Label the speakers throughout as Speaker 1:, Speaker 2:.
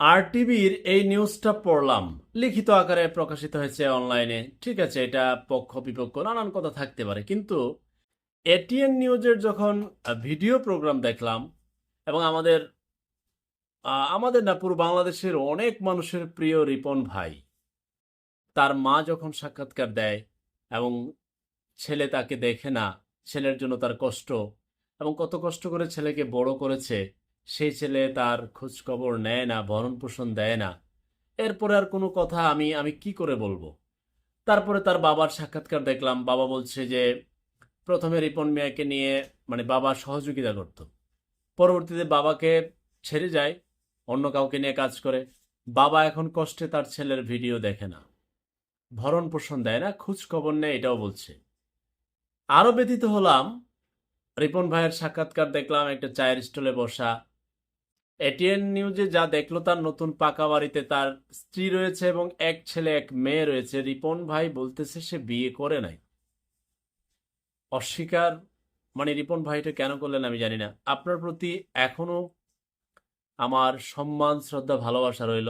Speaker 1: আর টিভির এই নিউজটা পড়লাম। লিখিত আকারে প্রকাশিত হয়েছে অনলাইনে। ঠিক আছে, এটা পক্ষ বিপক্ষ, নানান কথা থাকতে পারে। কিন্তু এটিএন নিউজের যখন ভিডিও প্রোগ্রাম দেখলাম, এবং আমাদের আমাদের না, পুরো বাংলাদেশের অনেক মানুষের প্রিয় রিপন ভাই, তার মা যখন সাক্ষাৎকার দেয়, এবং ছেলে তাকে দেখে না, ছেলের জন্য তার কষ্ট, এবং কত কষ্ট করে ছেলেকে বড় করেছে সেই ছেলে তার খোঁজখবর নেয় না ভরণ পোষণ দেয় না। এরপরে আর কোনো কথা আমি আমি কি করে বলব? তারপরে তার বাবার সাক্ষাৎকার দেখলাম। বাবা বলছে যে, প্রথমে রিপন মিয়াকে নিয়ে মানে বাবা সহযোগিতা করত। পরবর্তীতে বাবাকে ছেড়ে যায়, অন্য কাউকে নিয়ে কাজ করে। বাবা এখন কষ্টে তার ছেলের ভিডিও দেখে না। ভরণ পোষণ দেয় না খোঁজ খবর নেয়, এটাও বলছে। আরও ব্যতীত হলাম, রিপন ভাইয়ের সাক্ষাৎকার দেখলাম, একটা চায়ের স্টলে বসা। এটিএন নিউজে যা দেখল তার নতুন পাকা বাড়িতে তার স্ত্রী রয়েছে এবং এক ছেলে, এক মেয়ে রয়েছে। রিপন ভাই বলতেছে সে বিয়ে করে নাই। অস্বীকার মানে রিপন ভাইটা কেন করলেন আমি জানি না। আপনার প্রতি এখনও আমার সম্মান, শ্রদ্ধা, ভালোবাসা রইল।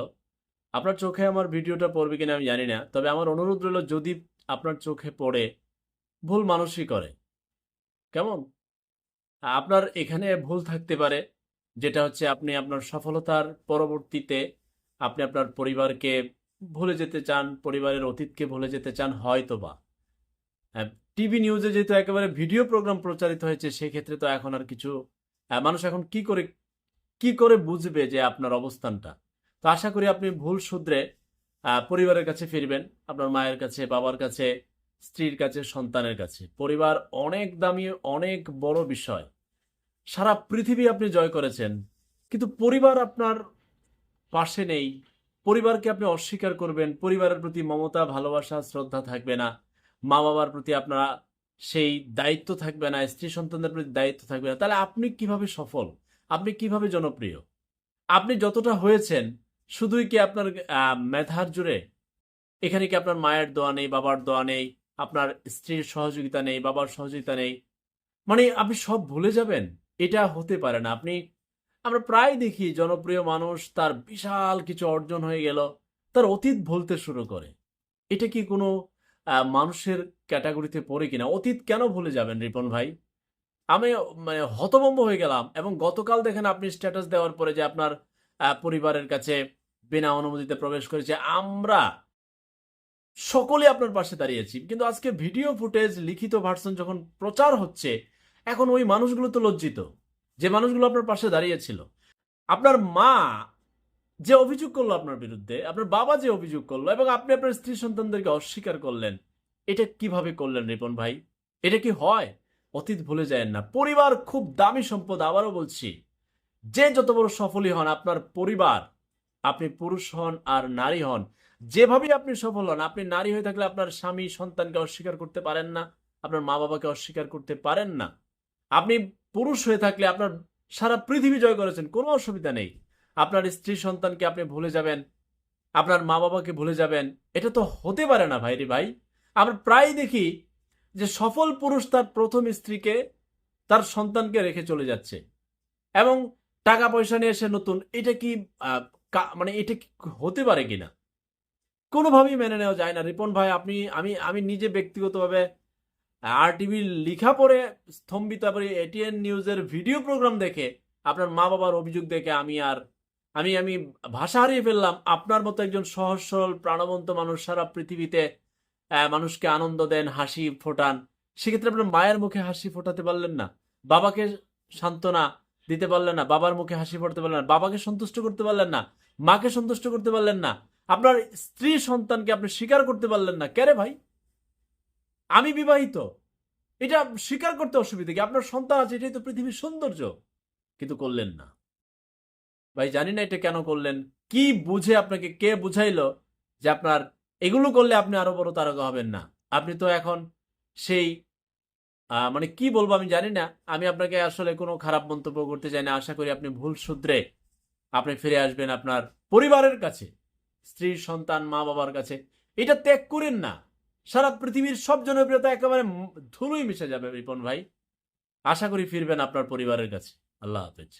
Speaker 1: আপনার চোখে আমার ভিডিওটা পড়বে কিনা আমি জানি না। তবে আমার অনুরোধ রইল, যদি আপনার চোখে পড়ে, ভুল মানুষই করে। কেমন? আপনার এখানে ভুল থাকতে পারে। যেটা হচ্ছে আপনি আপনার সফলতার পরবর্তীতে আপনি আপনার পরিবারকে ভুলে যেতে চান পরিবারের অতীতকে ভুলে যেতে চান হয়তো হয়তোবা টিভি নিউজে যেহেতু একেবারে ভিডিও প্রোগ্রাম প্রচারিত হয়েছে সেক্ষেত্রে তো এখন আর কিছু আহ, মানুষ এখন কি করে কি করে বুঝবে যে আপনার অবস্থানটা? তো আশা করি আপনি ভুল সূত্রে পরিবারের কাছে ফিরবেন আপনার মায়ের কাছে বাবার কাছে স্ত্রীর কাছে সন্তানের কাছে। পরিবার অনেক দামি অনেক বড় বিষয়। সারা পৃথিবী আপনি জয় করেছেন, কিন্তু পরিবার আপনার পাশে নেই। পরিবারকে আপনি অস্বীকার করবেন, পরিবারের প্রতি মমতা, ভালোবাসা, শ্রদ্ধা থাকবে না। মা বাবার প্রতি আপনারা সেই দায়িত্ব থাকবে না, স্ত্রী সন্তানদের প্রতি দায়িত্ব থাকবে না। তাহলে আপনি কীভাবে সফল? আপনি কীভাবে জনপ্রিয়? আপনি যতটা হয়েছেন, শুধুই কি আপনার মেধার জুড়ে এখানে কি আপনার মায়ের দোয়া নেই, বাবার দোয়া নেই, আপনার স্ত্রীর সহযোগিতা নেই, বাবার সহযোগিতা নেই? মানে আপনি সব ভুলে যাবেন। এটা হতে পারে না। আপনি, আমরা প্রায় দেখি জনপ্রিয় মানুষ তার বিশাল কিছু অর্জন হয়ে গেল, তার অতীত ভুলতে শুরু করে। এটা কি কোনো মানুষের ক্যাটাগরিতে পড়ে কিনা? অতীত কেন ভুলে যাবেন রিপন ভাই? আমি মানে হতভম্ব হয়ে গেলাম এবং গতকাল দেখেন আপনি স্ট্যাটাস দেওয়ার পরে যে আপনার পরিবারের কাছে বিনা অনুমতিতে প্রবেশ করেছে, আমরা সকলে আপনার পাশে দাঁড়িয়েছি। কিন্তু আজকে ভিডিও ফুটেজ, লিখিত ভার্সন যখন প্রচার হচ্ছে এখন ওই মানুষগুলো তো লজ্জিত। যে মানুষগুলো আপনার পাশে দাঁড়িয়েছিল। আপনার মা যে অভিযোগ করল আপনার বিরুদ্ধে, আপনার বাবা যে অভিযোগ করল, এবং আপনি আপনার স্ত্রী সন্তানদেরকে অস্বীকার করলেন, এটা কীভাবে করলেন রিপন ভাই? এটা কি হয়? অতীত ভুলে যায় না। পরিবার খুব দামি সম্পদ, আবারও বলছি। যে যত বড় সফলই হন, আপনার পরিবার, আপনি পুরুষ হন আর নারী হন, যেভাবেই আপনি সফল হন, আপনি নারী হয়ে থাকলে আপনার স্বামী সন্তানকে অস্বীকার করতে পারেন না, আপনার মা বাবাকে অস্বীকার করতে পারেন না। আপনি পুরুষ হয়ে থাকলে আপনার সারা পৃথিবী জয় করেছেন, কোনো অসুবিধা নেই। আপনার স্ত্রী সন্তানকে আপনি ভুলে যাবেন, আপনার মা বাবাকে ভুলে যাবেন, এটা তো হতে পারে না ভাই রে ভাই। আমরা প্রায় দেখি যে সফল পুরুষ তার প্রথম স্ত্রীকে, তার সন্তানকে রেখে চলে যাচ্ছে। এবং টাকা পয়সা নিয়ে এসে নতুন, এটা কি কা- মানে এটা কি হতে পারে কিনা? কোনোভাবেই মেনে নেওয়া যায় না। রিপন ভাই, আপনি, আমি আমি নিজে ব্যক্তিগতভাবে আর টিভি লিখা পড়ে স্তম্ভিত, তারপরে এটিএন নিউজের ভিডিও প্রোগ্রাম দেখে, আপনার মা বাবার অভিযোগ দেখে আমি আর, আমি আমি ভাষা হারিয়ে ফেললাম। আপনার মতো একজন সহজ, সরল, প্রাণবন্ত মানুষ সারা পৃথিবীতে মানুষকে আনন্দ দেন, হাসি ফোটান। সেক্ষেত্রে আপনার মায়ের মুখে হাসি ফোটাতে পারলেন না। বাবাকে সান্ত্বনা দিতে পারলেন না। বাবার মুখে হাসি ফোটাতে পারলেন না। বাবাকে সন্তুষ্ট করতে পারলেন না। মাকে সন্তুষ্ট করতে পারলেন না। আপনার স্ত্রী সন্তানকে আপনি স্বীকার করতে পারলেন না। কেরে ভাই? আমি বিবাহিত। এটা স্বীকার করতে অসুবিধা কি? আপনার সন্তান আছে, এটাই তো পৃথিবীর সৌন্দর্য। কিন্তু করলেন না। ভাই, জানি না এটা কেন করলেন। কি বুঝে আপনাকে কে বুঝাইলো যে আপনার এগুলো করলে আপনি আরও বড় তারকা হবেন না? আপনি তো এখন সেই মানে কি বলব আমি জানি না। আমি আপনাকে আসলে কোনো খারাপ মন্তব্য করতে চাই না। আশা করি আপনি ভুল সূত্রে আপনি ফিরে আসবেন আপনার পরিবারের কাছে, স্ত্রী, সন্তান মা বাবার কাছে। এটা ত্যাগ করেন না। সারা পৃথিবীর সব জনপ্রিয়তা একেবারে ধুলোই মিশে যাবে রিপন ভাই। আশা করি ফিরবেন আপনার পরিবারের কাছে। আল্লাহ হাফেজ।